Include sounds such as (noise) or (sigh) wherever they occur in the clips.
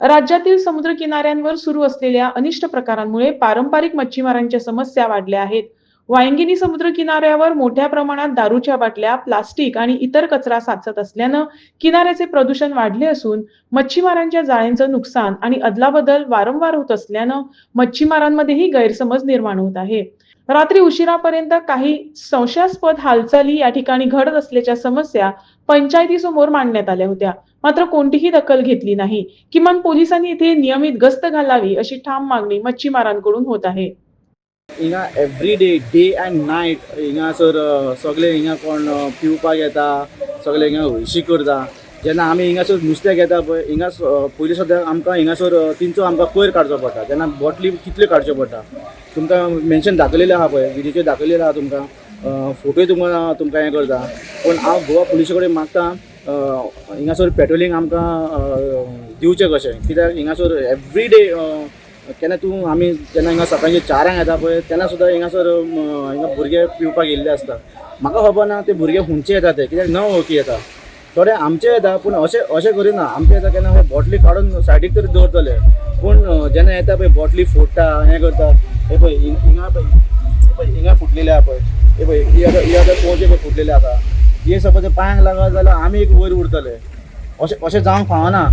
राज्यातील समुद्र किनाऱ्यांवर सुरू असलेल्या अनिष्ट प्रकारांमुळे पारंपरिक मच्छीमारांच्या समस्या वाढल्या आहेत. वायंगिनी समुद्र किनाऱ्यावर मोठ्या प्रमाणात दारूच्या बाटल्या प्लास्टिक आणि इतर कचरा साचत असल्यानं किनाऱ्याचे प्रदूषण वाढले असून मच्छीमारांच्या जाळ्यांचं नुकसान आणि अदलाबदल वारंवार होत असल्यानं मच्छीमारांमध्येही गैरसमज निर्माण होत आहे. रात्री उशिरापर्यंत काही संशयास्पद हालचाली या ठिकाणी घडत असल्याच्या समस्या पंचायतीसमोर मांडण्यात आल्या होत्या. मात्र कोणतीही दखल घेतली नाही. किमान पोलिसांनी इथे नियमित गस्त घालावी अशी ठाम मागणी मच्छीमारांकडून होत आहे. हिंगा every day day and night हिंगासर sir सगळे हिंगा कोण पिवपाक येता सगळे हिंगा हळशी करता. जेन्ना आमी हिंगासर नुस्तें घेता पळय हिंगा स- पयलीं सद्दां आमकां हिंगासर तिंचो आमकां कोयर काडचो पडटा. जेन्ना बॉटली कितल्यो काडच्यो पडटा. तुमकां मेन्शन दाखयलेलें आहा पळय विडियोचेर दाखयलेलें आहा तुमकां. फोटोय तुमकां तुमकां हें करता. पूण हांव गोवा पुलिशे कडेन मागता हिंगासर पेट्रोलिंग आमकां दिवचें कशें? कित्याक हिंगासर एवरी डे केन्ना तूं आमी जेन्ना हिंगा सकाळचे चारांक येता पळय तेन्ना सुद्दां हिंगासर हिंगा भुरगे पिवपाक येयल्ले आसता. म्हाका खबर ना ते भुरगे खुंयचे येता ते कित्याक न वळखी येता. थोडे आमचे येता पूण अशें अशें करिना आमचे येता केन्ना हे बॉटली काडून सायडीक तरी दवरतले पूण जेन्ना येता पळय बॉटली फोडटा हें करता. हे पळय हिंगा पळय. पळय हिंगा फुटलेले आहा पळय. हे पळय ही आतां ही आतां पोवचे पळय फुटलेले आसा हे सपोज पांयांक लागत जाल्यार आमी एक वयर उरतले. अशें अशें जावंक फावना.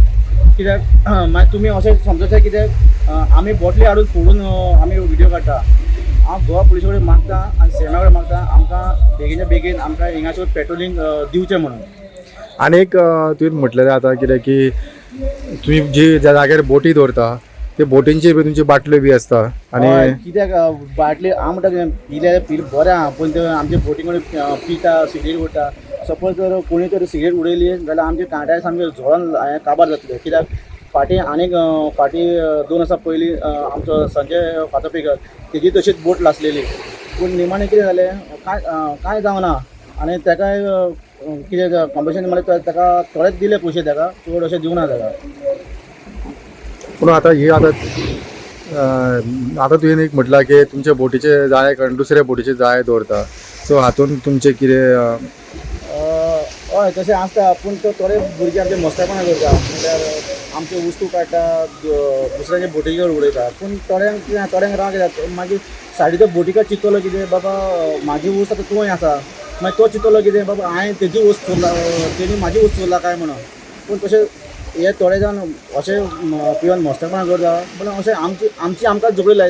कित्याक (clears throat) मागीर तुमी अशें समजता कित्याक आमी बॉटली हाडून फोडून आमी व्हिडियो काडटा हांव गोवा पुलिसे कडेन मागता आनी सेना कडेन मागता. आमकां बेगीच्या बेगीन आमकां हिंगासर पेट्रोलिंग दिवचें म्हणून. आनी एक तुवें म्हटलेलें आतां कितें की तुमी जी ज्या जाग्यार बोटी दवरता ते बोटींची बी तुमची बाटल्यो बी आसता आनी कित्याक बाटली हांव म्हणटा कितें पिले बरें आहा पूण ते आमचे बोटी कडेन पिता सिगरेट उडटा सपोज जर कोणी तरी सिगरेट उडयली जाल्यार आमचे कांट्याक सामके झोळोन काबार जातले. कित्याक फाटी आनीक फाटी दोन वर्सां पयलीं आमचो संजय फातोपेकर तेजी तशीच बोट लासलेली. पूण निमाणें कितें जालें कांय कांय जावना. आनी ताकाय कितें कॉम्पिटिशन म्हणल्यार ताका थोडेच दिले पयशे ताका चड अशें दिवना ताका पूण आतां ही आतां आतां तुवें एक म्हटलां की तुमच्या बोटीचे जाळे कडेन दुसऱ्या बोटीचे जाळे दवरता सो हातूंत तुमचें कितें हय तशें आसता पूण तो थोडे भुरगे आमचे मस्तेपणां करता म्हणल्यार आमचे वस्तू काडटा दुसऱ्याचे बोटीचेर उडयता पूण थोड्यांक कितें थोड्यांक राग येता मागीर सायडीच्या बोटीकार चिंतलो कितें बाबा म्हाजी वस्त आतां तुवें आसा. मागीर तो चिंतलो कितें बाबा हांवें तेजी वस्त चोरला तेणी म्हाजी वस्त चोरला काय म्हणून पूण तशें हे थोडे जावन अशें पिवन मस्तेपणां करता पूण अशें आमची आमची आमकां झगडी लायता